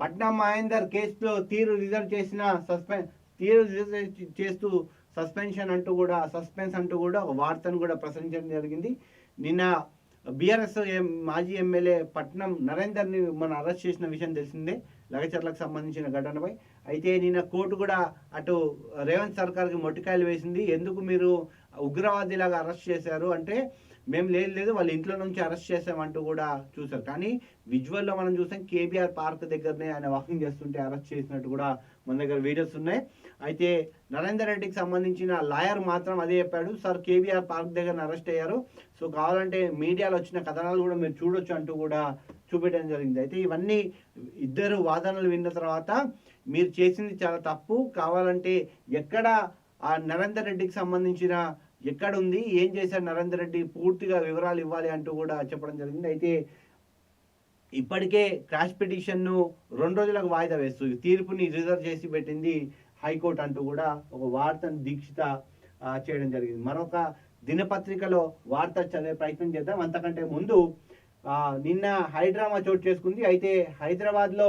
పట్నం మహేందర్ కేసులో తీరు రిజర్వ్ చేసిన సస్పెన్ తీరు రిజర్వ్ చేస్తూ సస్పెన్షన్ అంటూ కూడా సస్పెన్స్ అంటూ కూడా ఒక వార్తను కూడా ప్రసరించడం జరిగింది. నిన్న బీఆర్ఎస్ మాజీ ఎమ్మెల్యే పట్నం నరేందర్ని మనం అరెస్ట్ చేసిన విషయం తెలిసిందే లగచర్లకు సంబంధించిన ఘటనపై. అయితే నిన్న కోర్టు కూడా అటు రేవంత్ సర్కార్కి మొట్టికాయలు వేసింది ఎందుకు మీరు ఉగ్రవాదిలాగా అరెస్ట్ చేశారు అంటే మేము లేదు లేదు వాళ్ళ ఇంట్లో నుంచి అరెస్ట్ చేసామంటూ కూడా చూశారు. కానీ విజువల్లో మనం చూసాం కేబీఆర్ పార్క్ దగ్గరనే ఆయన వాకింగ్ చేస్తుంటే అరెస్ట్ చేసినట్టు కూడా మన దగ్గర వీడియోస్ ఉన్నాయి. అయితే నరేందర్ రెడ్డికి సంబంధించిన లాయర్ మాత్రం అదే చెప్పాడు సార్ కేబీఆర్ పార్క్ దగ్గర అరెస్ట్ అయ్యారు. సో కావాలంటే మీడియాలో వచ్చిన కథనాలు కూడా మీరు చూడొచ్చు అంటూ కూడా చూపెట్టడం జరిగింది. అయితే ఇవన్నీ ఇద్దరు వాదనలు విన్న తర్వాత మీరు చేసింది చాలా తప్పు. కావాలంటే ఎక్కడ ఆ నరేందర్ రెడ్డికి సంబంధించిన ఎక్కడుంది ఏం చేశారు నరేందర్ రెడ్డి పూర్తిగా వివరాలు ఇవ్వాలి అంటూ కూడా చెప్పడం జరిగింది. అయితే ఇప్పటికే క్రాష్ పిటిషన్ను రెండు రోజులకు వాయిదా వేస్తూ తీర్పుని రిజర్వ్ చేసి పెట్టింది హైకోర్టు అంటూ కూడా ఒక వార్తను దీక్షిత చేయడం జరిగింది. మరొక దినపత్రికలో వార్త చదివే ప్రయత్నం చేద్దాం. అంతకంటే ముందు నిన్న హైడ్రామా చోటు చేసుకుంది. అయితే హైదరాబాద్లో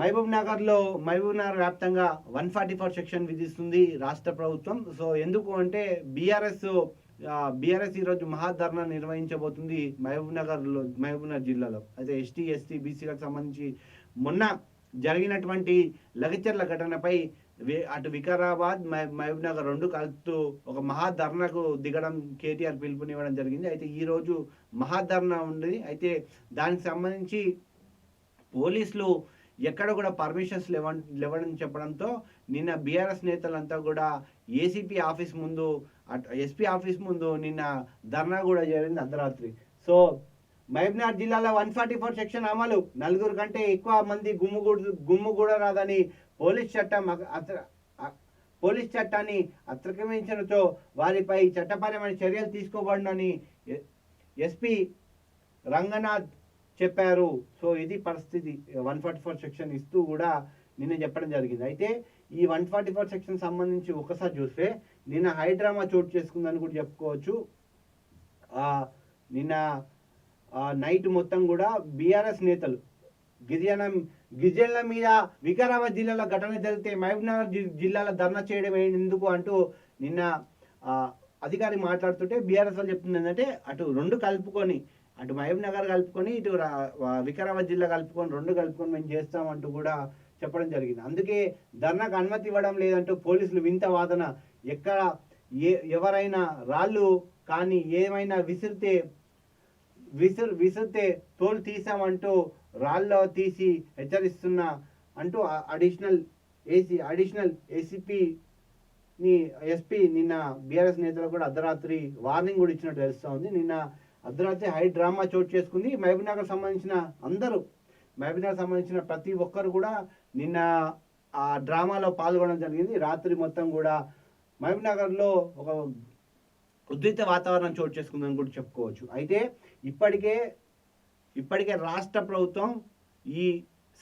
మహబూబ్ నగర్లో మహబూబ్ నగర్ వ్యాప్తంగా వన్ ఫార్టీ ఫోర్ సెక్షన్ విధిస్తుంది రాష్ట్ర ప్రభుత్వం. సో ఎందుకు అంటే బీఆర్ఎస్ బీఆర్ఎస్ ఈరోజు మహాధర్నా నిర్వహించబోతుంది మహబూబ్ నగర్లో మహబూబ్ నగర్ జిల్లాలో. అయితే ఎస్టీ ఎస్టీ బీసీలకు సంబంధించి మొన్న జరిగినటువంటి లగచర్ల ఘటనపై అటు వికారాబాద్ మహబూబ్ నగర్ రెండు కలుపుతూ ఒక మహాధర్నాకు దిగడం కేటీఆర్ పిలుపునివ్వడం జరిగింది. అయితే ఈరోజు మహాధర్ణ మహాధర్నా ఉంది. అయితే దానికి సంబంధించి పోలీసులు ఎక్కడ కూడా పర్మిషన్స్ లేవ లేవని చెప్పడంతో నిన్న బీఆర్ఎస్ నేతలంతా కూడా ఏసీపీ ఆఫీస్ ముందు ఎస్పీ ఆఫీస్ ముందు నిన్న ధర్నా కూడా జరిగింది అర్ధరాత్రి. సో మహబూబ్నగర్ జిల్లాలో వన్ ఫార్టీ ఫోర్ సెక్షన్ అమలు. నలుగురు కంటే ఎక్కువ మంది గుమ్ముగూడదు గుమ్ముగూడరాదని రాదని పోలీస్ చట్టం అత- పోలీస్ చట్టాన్ని అతిక్రమించడంతో వారిపై చట్టపరమైన చర్యలు తీసుకోబడినని ఎస్పీ రంగనాథ్ చెప్పారు. సో ఇది పరిస్థితి. వన్ ఫార్టీ ఫోర్ సెక్షన్ ఇస్తూ కూడా నిన్న చెప్పడం జరిగింది. అయితే ఈ వన్ ఫార్టీ ఫోర్ సెక్షన్ సంబంధించి ఒకసారి చూస్తే నిన్న హైడ్రామా చోటు చేసుకుందని కూడా చెప్పుకోవచ్చు. నిన్న నైట్ మొత్తం కూడా బీఆర్ఎస్ నేతలు గిరిజన గిరిజనుల మీద వికారాబాద్ జిల్లాలో ఘటన జరిగితే మహబూబ్నగర్ జిల్లాలో ధర్నా చేయడం ఎందుకు అంటూ నిన్న ఆ, అధికారి మాట్లాడుతుంటే బీఆర్ఎస్ వాళ్ళు చెప్తుంది ఏంటంటే అటు రెండు కలుపుకొని అటు మహబూబ్ నగర్ కలుపుకొని ఇటు వికారాబాద్ జిల్లా కలుపుకొని రెండు కలుపుకొని మేము చేస్తామంటూ కూడా చెప్పడం జరిగింది. అందుకే ధర్నాకు అనుమతి ఇవ్వడం లేదంటూ పోలీసులు వింత వాదన. ఎక్కడ ఏ ఎవరైనా రాళ్ళు కానీ ఏమైనా విసిరితే విసిర్ విసిరితే తోలు తీసామంటూ రాళ్ళలో తీసి హెచ్చరిస్తున్న అంటూ additional AC additional ACP SP నిన్న బీఆర్ఎస్ నేతలు కూడా అర్ధరాత్రి వార్నింగ్ కూడా ఇచ్చినట్టు తెలుస్తా ఉంది నిన్న అర్ధరాత్రి హై డ్రామా చోటు చేసుకుంది. మహబూబ్నగర్ సంబంధించిన అందరూ మహబూబ్నగర్ సంబంధించిన ప్రతి ఒక్కరు కూడా నిన్న ఆ డ్రామాలో పాల్గొనడం జరిగింది. రాత్రి మొత్తం కూడా మహబూబ్నగర్లో ఒక ఉద్రిత వాతావరణం చోటు చేసుకుందని కూడా చెప్పుకోవచ్చు. అయితే ఇప్పటికే ఇప్పటికే రాష్ట్ర ప్రభుత్వం ఈ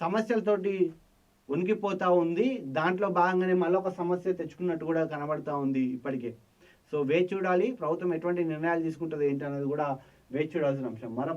సమస్యలతోటి ఉనికిపోతూ ఉంది. దాంట్లో భాగంగానే మళ్ళొక సమస్య తెచ్చుకున్నట్టు కూడా కనబడుతూ ఉంది ఇప్పటికే. సో వేచి చూడాలి. ప్రభుత్వం ఎటువంటి నిర్ణయాలు తీసుకుంటుంది ఏంటి అనేది కూడా వేచి చూడాల్సిన అంశం మరో